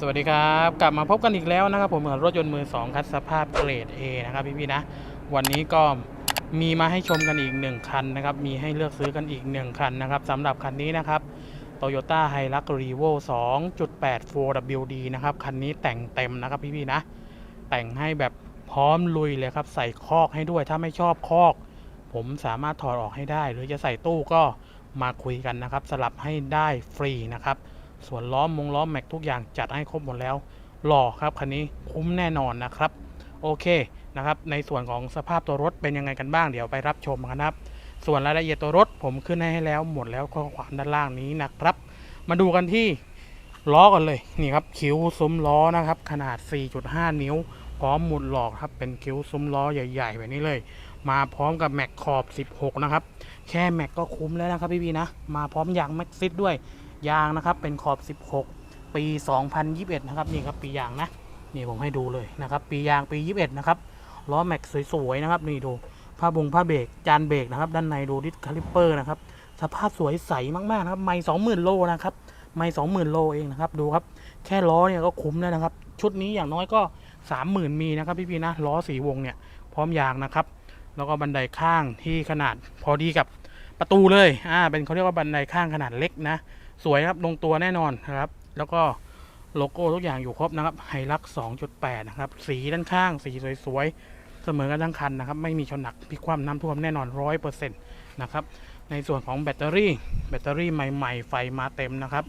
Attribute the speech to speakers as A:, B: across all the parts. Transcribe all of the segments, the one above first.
A: สวัสดีครับ กลับมาพบกันอีกแล้วนะครับ ผมกับรถยนต์มือ 2 คัดสภาพเกรด A นะครับพี่ๆนะ วันนี้ก็มีมาให้ชมกันอีก 1 คันนะครับ มีให้เลือกซื้อกันอีก 1 คันนะครับสำหรับคันนี้นะครับ Toyota Hilux Revo 2.8 4WD นะครับ คันนี้แต่งเต็มนะครับพี่ๆนะ แต่งให้แบบพร้อมลุยเลยครับ ใส่คอกให้ด้วยถ้าไม่ชอบคอก ผมสามารถถอดออกให้ได้ หรือจะใส่ตู้ก็มาคุยกันนะครับ สลับให้ได้ฟรีนะครับ ส่วนล้อมมงล้อมแม็กทุกอย่างจัดให้ครบหมดแล้ว หล่อครับคันนี้คุ้มแน่นอนนะครับ โอเคนะครับ ในส่วนของสภาพตัวรถเป็นยังไงกันบ้างเดี๋ยวไปรับชมกันนะครับ ส่วนรายละเอียดตัวรถผมขึ้นให้แล้วหมดแล้วข้อความด้านล่างนี้นะครับ มาดูกันที่ล้อกันเลยนี่ครับคิ้วซุ้มล้อนะครับ ขนาด 4.5 นิ้ว พร้อมหมุดหลอกครับเป็นคิ้วซุ้มล้อใหญ่ๆแบบนี้เลย มาพร้อมกับแม็กขอบ 16 นะครับ แค่แม็กก็คุ้มแล้วนะครับพี่ๆนะ มาพร้อมยางแม็กซิดด้วย ยางนะครับเป็นขอบ 16 ปี 2021 นะครับนี่ครับปียางนะนี่ผมให้ดูเลยนะครับปียางปี 21 นะครับล้อแม็กสวยๆนะครับนี่ดูผ้าบงผ้าเบรกจานเบรกนะครับด้านในดูดิสคาลิปเปอร์นะครับสภาพสวยใสมากๆนะครับไม่สองหมื่นโลนะครับไม่สองหมื่นโลเองนะครับดูครับแค่ล้อเนี่ยก็คุ้มแล้วนะครับชุดนี้อย่างน้อยก็สามหมื่นมีนะครับพี่ๆนะล้อสีวงเนี่ยพร้อมยางนะครับแล้วก็บันไดข้างที่ขนาดพอดีกับประตูเลย อ่า เป็นเขาเรียกว่าบันไดข้างขนาดเล็กนะ สวยครับลงตัวแน่นอนนะครับ แล้วก็โลโก้ทุกอย่างอยู่ครบนะครับไฮลัก2.8 นะครับ สีด้านข้าง สีสวยๆ เสมอกันทั้งคันนะครับ ไม่มีชนหนักพิกคว่ำน้ำท่วมแน่นอน 100%นะครับ ในส่วนของแบตเตอรี่ แบตเตอรี่ใหม่ๆ ไฟมาเต็มนะครับ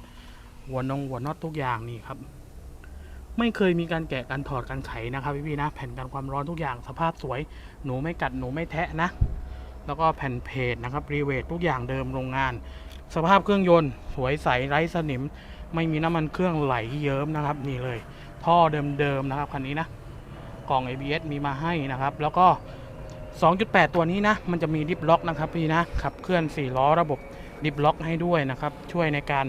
A: หัวนงหัวน็อตทุกอย่างนี่ครับ ไม่เคยมีการแกะการถอดการไขนะครับพี่ๆนะ แผ่นกันความร้อนทุกอย่างสภาพสวย หนูไม่กัดหนูไม่แทะนะ แล้วก็แผ่นเพจนะครับรีเวททุกอย่างเดิมโรงงาน สภาพเครื่องยนต์ สวยใสไร้สนิม ไม่มีน้ำมันเครื่องไหลเยิ้มนะครับ นี่เลย ท่อเดิมๆนะครับคันนี้นะกล่อง ABS มีมาให้นะครับ แล้วก็ 2.8 ตัวนี้นะ มันจะมีดิฟล็อกนะครับพี่นะขับเคลื่อน 4 ล้อระบบดิฟล็อกให้ด้วยนะครับ ช่วยในการ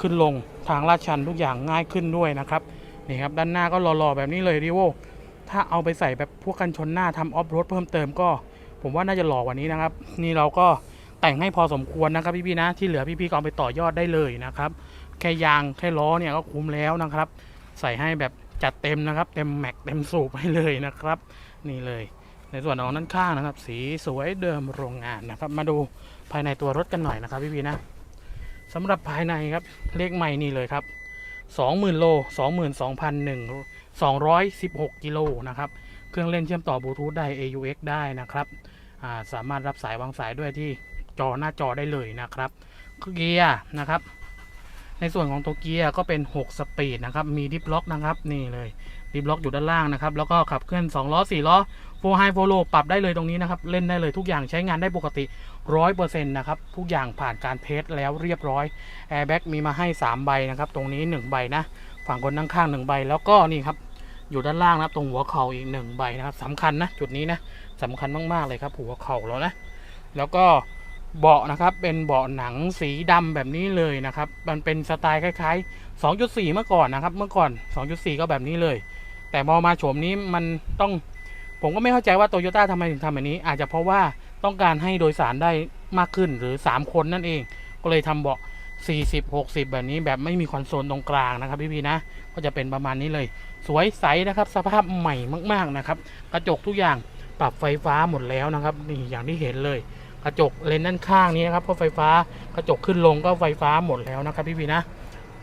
A: ขึ้นลงทางลาดชันทุกอย่างง่ายขึ้นด้วยนะครับนี่ครับด้านหน้าก็หล่อๆ แบบนี้เลยริโวถ้าเอาไปใส่แบบพวกกันชนหน้าทำออฟโรดเพิ่มเติมก็ ผมว่าน่าจะหล่อกว่านี้นะครับ นี่เราก็ แต่งให้พอสมควรนะครับพี่ๆนะที่เหลือพี่ๆก็เอาไปต่อยอดได้เลยนะครับแค่ยางแค่ล้อเนี่ยก็คุ้มแล้วนะครับ ใส่ให้แบบจัดเต็มนะครับ เต็มแม็กเต็มสูบให้เลยนะครับ นี่เลย ในส่วนของด้านข้างนะครับ สีสวยเดิมโรงงานนะครับ มาดูภายในตัวรถกันหน่อยนะครับพี่ๆนะสำหรับภายในครับเลขใหม่นี่เลยครับ 20,000 โล 22,100 216 กิโลนะครับเครื่องเล่นเชื่อมต่อบลูทูธได้ AUX ได้นะครับาสามารถรับสายวางสายด้วยที่ จอหน้าจอได้เลยนะครับเกียร์นะครับในส่วนของตัวเกียร์ก็เป็น 6 สปีดนะครับ มีดิฟล็อกนะครับ นี่เลย ดิฟล็อกอยู่ด้านล่างนะครับ แล้วก็ขับเคลื่อน 2 ล้อ 4 ล้อโฟไฮโฟโลปรับได้เลยตรงนี้นะครับ เล่นได้เลยทุกอย่างใช้งานได้ปกติ 100%นะครับ ทุกอย่างผ่านการเทสแล้วเรียบร้อย แอร์แบ็กมีมาให้ 3 ใบนะครับ ตรงนี้ 1 ใบนะ ฝั่งคนนั่งข้าง 1 ใบ แล้วก็นี่ครับ อยู่ด้านล่างนะครับ ตรงหัวเข่าอีก 1 ใบนะครับสำคัญนะ จุดนี้นะสำคัญมากๆเลยครับ หัวเข่าแล้วนะ แล้วก็ เบาะนะครับเป็นเบาะหนังสีดำแบบนี้เลยนะครับ มันเป็นสไตล์คล้าย ๆ 2.4 เมื่อก่อนนะครับ เมื่อก่อน 2.4 ก็แบบนี้เลย แต่พอมาโฉมนี้มันต้อง ผมก็ไม่เข้าใจว่าโตโยต้าทำไมถึงทำแบบนี้ อาจจะเพราะว่าต้องการให้โดยสารได้มากขึ้นหรือ 3 คนนั่นเอง ก็เลยทำเบาะ 40 60 แบบนี้แบบไม่มีคอนโซลตรงกลางนะครับพี่ๆนะ ก็จะเป็นประมาณนี้เลย สวยใสนะครับ สภาพใหม่มากๆนะครับ กระจกทุกอย่างปรับไฟฟ้าหมดแล้วนะครับ นี่อย่างที่เห็นเลย กระจกเลนด้านข้างนี้นะครับก็ไฟฟ้ากระจกขึ้นลงก็ไฟฟ้าหมดแล้วนะครับพี่พีนะ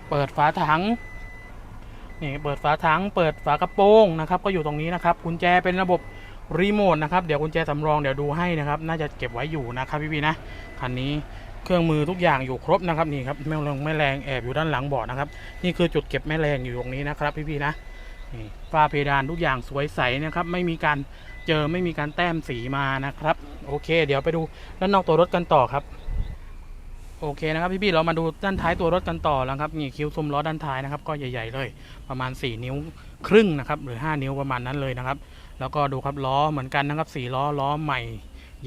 A: เปิดฝาถังนี่เปิดฝาถัง เปิดฝากระโปรงนะครับ ก็อยู่ตรงนี้นะครับกุญแจเป็นระบบรีโมทนะครับเดี๋ยวกุญแจสำรองเดี๋ยวดูให้นะครับ น่าจะเก็บไว้อยู่นะครับพี่พีนะคันนี้เครื่องมือทุกอย่างอยู่ครบนะครับนี่ครับแม่แรงแม่แรงแอบอยู่ด้านหลังเบาะนะครับ นี่คือจุดเก็บแม่แรงอยู่ตรงนี้นะครับพี่พีนะนี่ฝ้าเพดานทุกอย่างสวยใสนะครับ ไม่มีการ เจอไม่มีการแต้มสีมานะครับ โอเค เดี๋ยวไปดูด้านนอกตัวรถกันต่อครับ โอเคนะครับพี่ๆเรามาดูด้านท้ายตัวรถกันต่อแล้วครับนี่คิ้วซุ้มล้อด้านท้ายนะครับ ก็ใหญ่ ๆ เลย ประมาณ 4 นิ้วครึ่งนะครับหรือ 5 นิ้วประมาณนั้นเลยนะครับ แล้วก็ดูครับล้อเหมือนกันนะครับ4ล้อล้อใหม่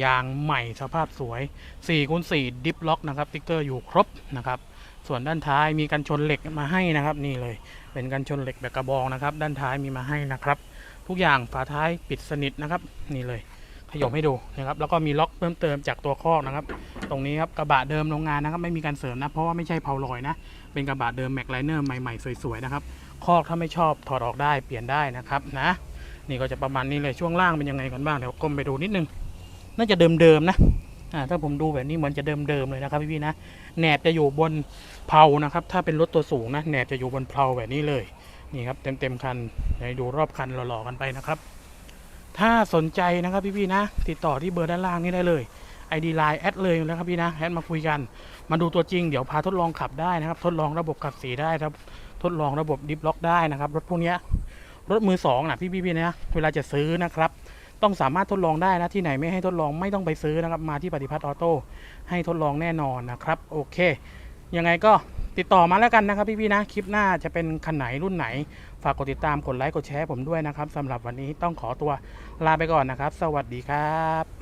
A: ยางใหม่สภาพสวย4คูณ4ดิฟล็อกนะครับติ๊กเกอร์อยู่ครบนะครับ ส่วนด้านท้ายมีกันชนเหล็กมาให้นะครับ นี่เลย เป็นกันชนเหล็กแบบกระบองนะครับ ด้านท้ายมีมาให้นะครับ ทุกอย่างฝาท้ายปิดสนิทนะครับนี่เลยขยมให้ดูนะครับแล้วก็มีล็อกเพิ่มเติมจากตัวคอกนะครับ ตรงนี้ครับกระบะเดิมโรงงานนะครับไม่มีการเสริมนะเพราะว่าไม่ใช่เพาลอยนะ เป็นกระบะเดิมแม็กไลเนอร์ใหม่ๆสวยๆนะครับคอกถ้าไม่ชอบถอดออกได้เปลี่ยนได้นะครับนะ นี่ก็จะประมาณนี้เลยช่วงล่างเป็นยังไงกันบ้างเดี๋ยวก้มไปดูนิดนึง น่าจะเดิมๆนะอ่าถ้าผมดูแบบนี้เหมือนจะเดิมๆเลยนะครับพี่ๆนะแหนบจะอยู่บนเพลานะครับ ถ้าเป็นรถตัวสูงนะแหนบจะอยู่บนเพลาแบบนี้เลย นี่ครับเต็มๆคันเดี๋ยวดูรอบคันหล่อๆกันไปนะครับ ถ้าสนใจนะครับพี่ๆนะ ติดต่อที่เบอร์ด้านล่างนี้ได้เลย ID Line แอดเลยนะครับพี่นะแอดมาคุยกัน มาดูตัวจริงเดี๋ยวพาทดลองขับได้นะครับ ทดลองระบบขับสีได้ครับ ทดลองระบบดิฟล็อกได้นะครับ รถพวกนี้รถมือสองนะพี่พี่ๆนะเวลาจะซื้อนะครับ ต้องสามารถทดลองได้นะที่ไหนไม่ให้ทดลองไม่ต้องไปซื้อนะครับ มาที่ปฏิพัฒน์ออโต้ให้ทดลองแน่นอนนะครับ โอเค ยังไงก็ ติดต่อมาแล้วกันนะครับพี่ๆนะ คลิปหน้าจะเป็นคันไหนรุ่นไหน ฝากกดติดตามกดไลค์กดแชร์ผมด้วยนะครับสำหรับวันนี้ต้องขอตัวลาไปก่อนนะครับ สวัสดีครับ